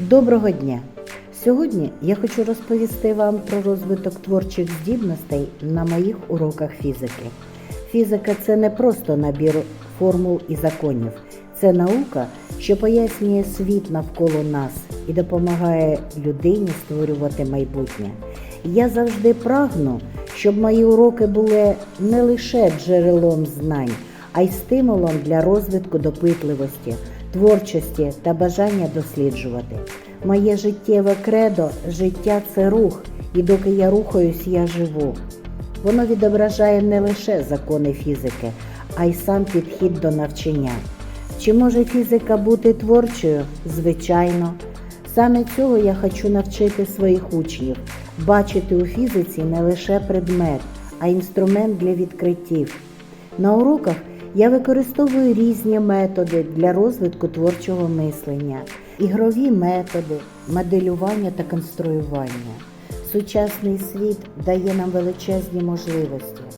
Доброго дня! Сьогодні я хочу розповісти вам про розвиток творчих здібностей на моїх уроках фізики. Фізика це не просто набір формул і законів, це наука, що пояснює світ навколо нас і допомагає людині створювати майбутнє. Я завжди прагну, щоб мої уроки були не лише джерелом знань, а й стимулом для розвитку допитливості, творчості та бажання досліджувати. Моє життєве кредо життя це рух, і доки я рухаюсь, я живу. Воно відображає не лише закони фізики, а й сам підхід до навчання. Чи може фізика бути творчою? Звичайно. Саме цього я хочу навчити своїх учнів бачити у фізиці не лише предмет, а інструмент для відкриттів. На уроках я використовую різні методи для розвитку творчого мислення, ігрові методи, моделювання та конструювання. Сучасний світ дає нам величезні можливості.